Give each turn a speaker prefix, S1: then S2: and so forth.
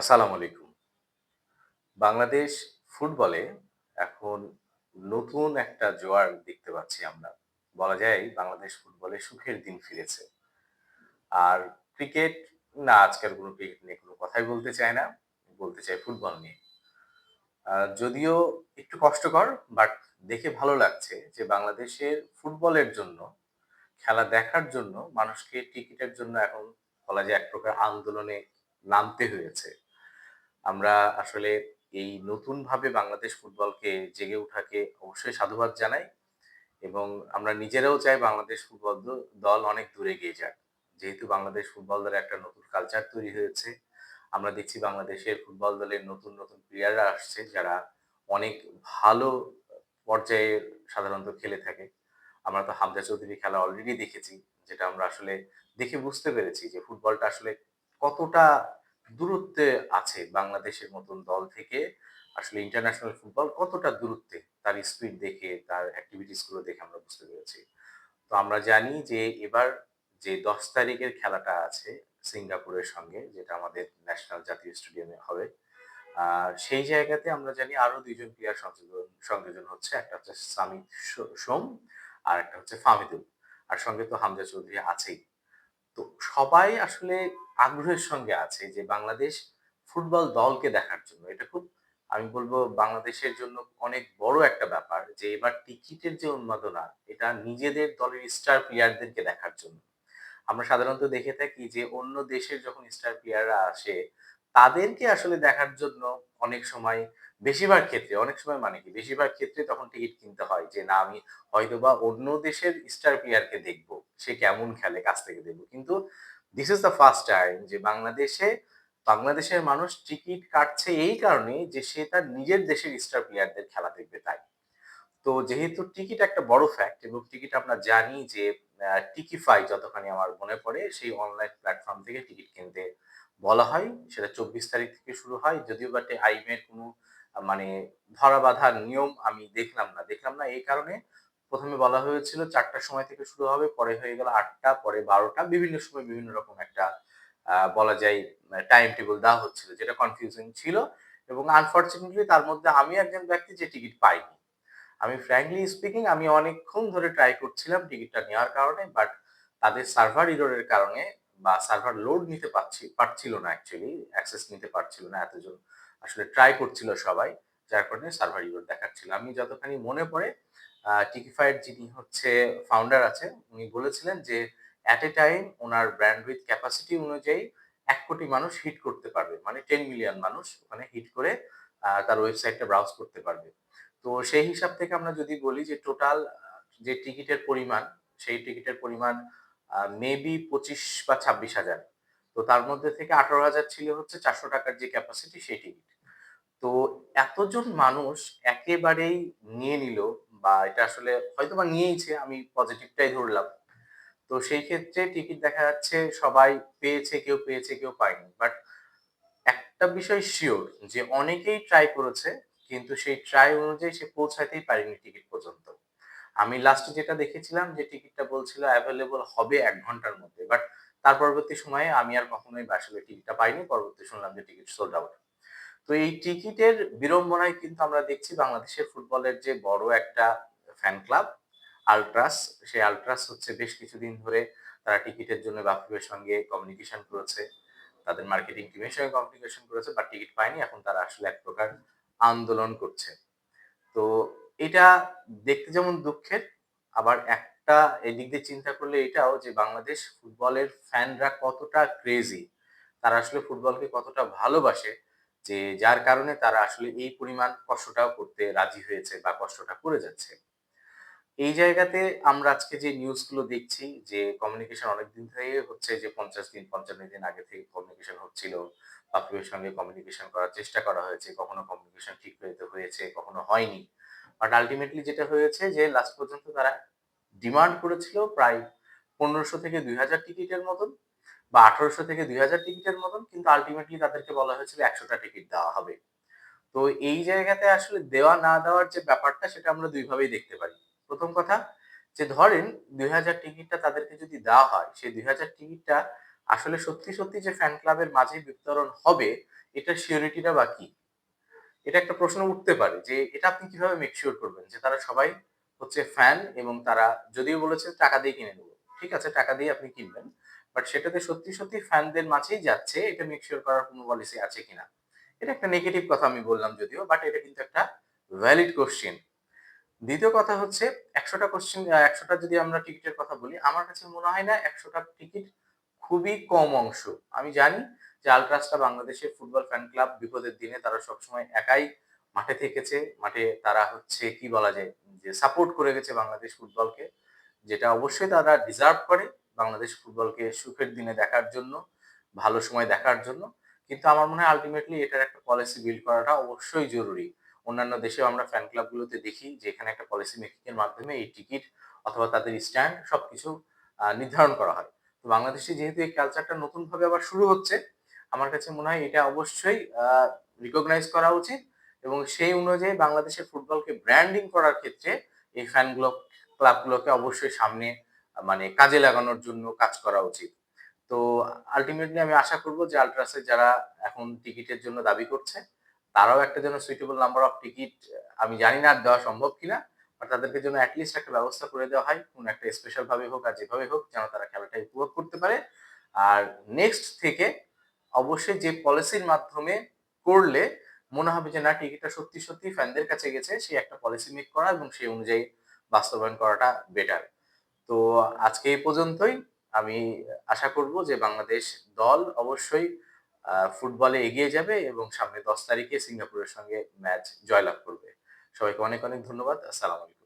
S1: আসসালামু আলাইকুম। বাংলাদেশ ফুটবলে এখন নতুন একটা জোয়ার দেখতে পাচ্ছি আমরা। বলা যায় বাংলাদেশ ফুটবলে সুখের দিন ফিরেছে। আর ক্রিকেট না আজকের কোনো ক্রিকেট নিয়ে কোনো কথাই বলতে চায় না। বলতে চাই ফুটবল নিয়ে। যদিও একটু কষ্টকর বাট দেখে ভালো লাগছে যে বাংলাদেশের ফুটবলের জন্য, খেলা দেখার জন্য মানুষকে টিকিটের জন্য এখন বলা যায় এক প্রকার আন্দোলনে নামতে হয়েছে। আমরা আসলে এই নতুনভাবে বাংলাদেশ ফুটবলকে জেগে ওঠাকে অবশ্যই সাধুবাদ জানাই এবং আমরা নিজেরাও চাই বাংলাদেশ ফুটবল দল অনেক দূরে গিয়ে যাক। যেহেতু বাংলাদেশ ফুটবল দলের একটা নতুন কালচার তৈরি হয়েছে। আমরা দেখছি বাংলাদেশের ফুটবল দলের নতুন, নতুন প্লেয়াররা আসছে যারা অনেক ভালো পর্যায়ে সাধারণত খেলে থাকে। আমরা তো হামজা চৌধুরী খেলা অলরেডি দেখেছি। যেটা আমরা আসলে দেখে বুঝতে পেরেছি যে ফুটবলটা আসলে কতটা দূরত্বে আছে বাংলাদেশের মতন দল থেকে আসলে ইন্টারন্যাশনাল ফুটবল কতটা দূরত্বে তার স্পিড দেখে, তার অ্যাক্টিভিটিসগুলো দেখে আমরা বুঝতে পেরেছি। তো আমরা জানি যে এবার যে ১০ তারিখের খেলাটা আছে সিঙ্গাপুরের সঙ্গে, যেটা আমাদের ন্যাশনাল জাতীয় স্টেডিয়ামে হবে। আর সেই জায়গাতে আমরা জানি আরও দুইজন প্লেয়ার সংযোজন সংযোজন হচ্ছে। একটা হচ্ছে সামিত সো সোম আর একটা হচ্ছে ফাহমিদুল। আর সঙ্গে তো হামজা চৌধুরী আছেই। তো সবাই আসলে আগ্রহের সঙ্গে আছে যে বাংলাদেশ ফুটবল দলকে দেখার জন্য। এটা খুব আমি বলব বাংলাদেশের জন্য অনেক বড় একটা ব্যাপার যে এবার টিকিটের যে উন্মাদনা এটা নিজেদের দলের স্টার প্লেয়ারদেরকে দেখার জন্য। আমরা সাধারণত দেখে থাকি যে অন্য দেশের যখন স্টার প্লেয়াররা আসে তাদেরকে আসলে দেখার জন্য অনেক সময় বেশিরভাগ ক্ষেত্রে, অনেক সময় মানে কি বেশিরভাগ ক্ষেত্রে তখন টিকিট কিনতে হয় যে না আমি হয়তোবা অন্য দেশের স্টার প্লেয়ারকে দেখব। সে কেমন খেলে কাছ থেকে দেখব কিন্তু this is the first time যে বাংলাদেশে, বাংলাদেশের মানুষ টিকিট কাটছে এই কারণে যে সে তার নিজের দেশের স্টার প্লেয়ারদের খেলা দেখবে তাই। তো যেহেতু টিকিট একটা বড় ফ্যাক্ট এবং টিকিট আমরা জানি যে টিকিফাই যতখানি আমার মনে পড়ে, সেই অনলাইন প্ল্যাটফর্ম থেকে টিকিট কিনতে বলা হয়। সেটা ২৪ তারিখ থেকে শুরু হয়। যদিও বা টে আইনের কোনো মানে ধরা বাঁধা নিয়ম আমি দেখলাম না। দেখলাম না এই কারণে ১ম এ বলা হয়েছিল চারটার সময় থেকে শুরু হবে, পরে হয়ে গেল আটটা পরে বারোটা বিভিন্ন সময় বিভিন্ন রকম একটা বলা যায় টাইম টেবিল দেওয়া হচ্ছিল যেটা কনফিউজিং ছিল এবং আনফরচুনেটলি তার মধ্যে আমিও একজন ব্যক্তি যে টিকিট পাইনি। আমি ফ্র্যাঙ্কলি স্পিকিং আমি অনেকক্ষণ ধরে ট্রাই করছিলাম টিকিটটা নেওয়ার কারণে বাট তাদের সার্ভার ইরোরের কারণে বা সার্ভার লোড নিতে পারছি পারছিল না অ্যাকচুয়ালি অ্যাক্সেস নিতে পারছিল না এতজন আসলে ট্রাই করছিল সবাই। যার কারণে সার্ভার এরর দেখাচ্ছিল। আমি যতখানি মনে পড়ে আ টিকিফাই যিনি হচ্ছে ফাউন্ডার আছেন উনি বলেছিলেন যে অ্যাট এ টাইম উনার ব্যান্ডউইথ ক্যাপাসিটি অনুযায়ী এক কোটি মানুষ হিট করতে পারবে। মানে টেন মিলিয়ন মানুষ ওখানে হিট করে তার ওয়েবসাইটটা ব্রাউজ করতে পারবে। তো সেই হিসাব থেকে আমরা যদি বলি যে টোটাল যে টিকিটের পরিমাণ, সেই টিকিটের পরিমাণ মেবি ২৫ বা ২৬ হাজার। তো তার মধ্যে থেকে ১৮,০০০ ছিল হচ্ছে চারশো টাকার যে ক্যাপাসিটি সেই টিকিট। তো এতজন মানুষ একেবারেই নিয়ে নিল বা এটা আসলে হয়তো বা নিয়েইছে আমি পজিটিভটাই ধরলাম। তো সেই ক্ষেত্রে টিকিট দেখা যাচ্ছে সবাই পেয়েছে, কেউ পেয়েছে, কেউ পায়নি। বাট একটা বিষয় শিওর যে অনেকেই ট্রাই করেছে কিন্তু সেই ট্রাই অনুযায়ী সে পৌঁছাতেই পারেনি টিকিট পর্যন্ত। আমি লাস্টে যেটা দেখেছিলাম যে টিকিটটা বলছিল অ্যাভেলেবল হবে এক ঘণ্টার মধ্যে। বাট তার পরবর্তী সময়ে আমি আর কখনোই আসলে টিকিটটা পাইনি। পরবর্তী শুনলাম যে টিকিট সোল্ড আউট। তো এই টিকিটের বিড়ম্বনায় কিন্তু আমরা দেখছি বাংলাদেশের ফুটবলের যে বড় একটা ফ্যান ক্লাব আল্ট্রাস, সেই আল্ট্রাস হচ্ছে বেশ কিছুদিন ধরে তারা টিকিটের জন্য বাফুফের সঙ্গে কমিউনিকেশন করেছে। তাদের মার্কেটিং টিমের সঙ্গে কমিউনিকেশন করেছে বা টিকিট পায়নি। এখন তারা আসলে এক প্রকার আন্দোলন করছে। তো এটা দেখতে যেমন দুঃখের আবার একটা এদিক দিয়ে চিন্তা করলে এটাও যে বাংলাদেশ ফুটবলের ফ্যানরা কতটা ক্রেজি। তারা আসলে ফুটবলকে কতটা ভালোবাসে যে যার কারণে তারা আসলে এই পরিমাণ কষ্টটাও করতে রাজি হয়েছে বা কষ্টটা করে যাচ্ছে। এই জায়গাতে আমরা আজকে যে নিউজগুলো দেখছি যে কমিউনিকেশন অনেকদিন ধরেই হচ্ছে যে ৫০ দিন ৫৫ দিন আগে থেকে কমিউনিকেশন হচ্ছিল। বাফুফের সঙ্গে কমিউনিকেশন করার চেষ্টা করা হয়েছে। কখনো কমিউনিকেশন ঠিক মতো হয়েছে, কখনো হয়নি। বাট আল্টিমেটলি যেটা হয়েছে যে লাস্ট পর্যন্ত তারা ডিমান্ড করেছিল প্রায় পনেরোশো থেকে ২০০০ টিকিটের মতন বা ১৮০০ থেকে ২০০০ টিকিটের মতন। কিন্তু আল্টিমেটলি তাদেরকে বলা হয়েছিল একশোটা টিকিট দেওয়া হবে। তো এই জায়গাতে আসলে দেওয়া না দেওয়ার যে ব্যাপারটা সেটা আমরা ২ ভাবেই দেখতে পারি। প্রথম কথা যে ধরেন ২০০০ টিকিটটা তাদেরকে যদি দেওয়া হয়, সেই ২০০০ টিকিটটা আসলে সত্যি, সত্যি যে ফ্যান ক্লাবের মাঝে বিতরণ হবে এটার সিওরিটিটা বা কি এটা একটা প্রশ্ন উঠতে পারে যে এটা আপনি কীভাবে মেক শিওর করবেন যে তারা সবাই হচ্ছে ফ্যান এবং তারা যদিও বলেছে টাকা দিয়ে কিনে নেব ঠিক আছে টাকা দিয়ে আপনি কিনবেন বাট সেটাতে সত্যি সত্যি ফ্যানদের মাঝেই যাচ্ছে, এটা মেক শিওর করার কোনো পলিসি আছে কিনা। এটা একটা নেগেটিভ কথা আমি বললাম যদিও বাট এটা কিন্তু একটা ভ্যালিড কোশ্চেন দ্বিতীয় কথা হচ্ছে, একশোটা কোশ্চেন একশোটা যদি আমরা টিকিটের কথা বলি, আমার কাছে মনে হয় না একশোটা টিকিট খুবই কম অংশ। আমি জানি যে আলট্রাসটা বাংলাদেশের ফুটবল ফ্যান ক্লাব বিপদের দিনে তারা সবসময় একাই মাঠে থেকেছে, মাঠে তারা হচ্ছে, কি বলা যায়, যে সাপোর্ট করে গেছে বাংলাদেশ ফুটবলকে যেটা অবশ্যই তারা ডিজার্ভ করে। বাংলাদেশ ফুটবলকে সুখের দিনে দেখার জন্য ভালো সময় দেখার জন্য। কিন্তু আমার মনে হয় আলটিমেটলি এটার একটা পলিসি বিল্ড করাটা অবশ্যই জরুরি। অন্যান্য দেশেও আমরা ফ্যান ক্লাবগুলোতে দেখি যে এখানে একটা পলিসি মেকিং এর মাধ্যমে এই টিকিট অথবা তাদের স্ট্যান্ড সবকিছু আহ, নির্ধারণ করা হয়। তো বাংলাদেশে যেহেতু এই কালচারটা নতুনভাবে আবার শুরু হচ্ছে আমার কাছে মনে হয় এটা অবশ্যই রিকগনাইজ করা উচিত এবং সেই অনুযায়ী বাংলাদেশের ফুটবলকে ব্র্যান্ডিং করার ক্ষেত্রে এই ফ্যানগুলো ক্লাবগুলোকে অবশ্যই সামনে মানে কাজে লাগানোর জন্য কাজ করা উচিত। তো আলটিমেটলি আমি আশা করব যে আলট্রাসে যারা এখন টিকিটের জন্য দাবি করছে, তারাও একটা যেন সুইটেবল নাম্বার অফ টিকিট আমি জানি না দেওয়া সম্ভব কিনা বাট তাদেরকে জন্য অ্যাটলিস্ট একটা ব্যবস্থা করে দেওয়া হয়, কোন একটা স্পেশাল ভাবে হোক আর যেভাবে হোক যেন তারা খেলাটা উপভোগ করতে পারে। আর নেক্সট থেকে অবশ্যই যে পলিসির মাধ্যমে করলে মনে হবে যে না টিকিটটা সত্যি সত্যি ফ্যানদের কাছে গেছে, সেই একটা পলিসি মেক করা এবং সেই অনুযায়ী বাস্তবায়ন করাটা বেটার তো আজকে এই পর্যন্তই। আমি আশা করব যে বাংলাদেশ দল অবশ্যই ফুটবলে এগিয়ে যাবে এবং সামনে দশ তারিখে সিঙ্গাপুরের সঙ্গে ম্যাচ জয়লাভ করবে। সবাইকে অনেক অনেক ধন্যবাদ। আসসালামু আলাইকুম।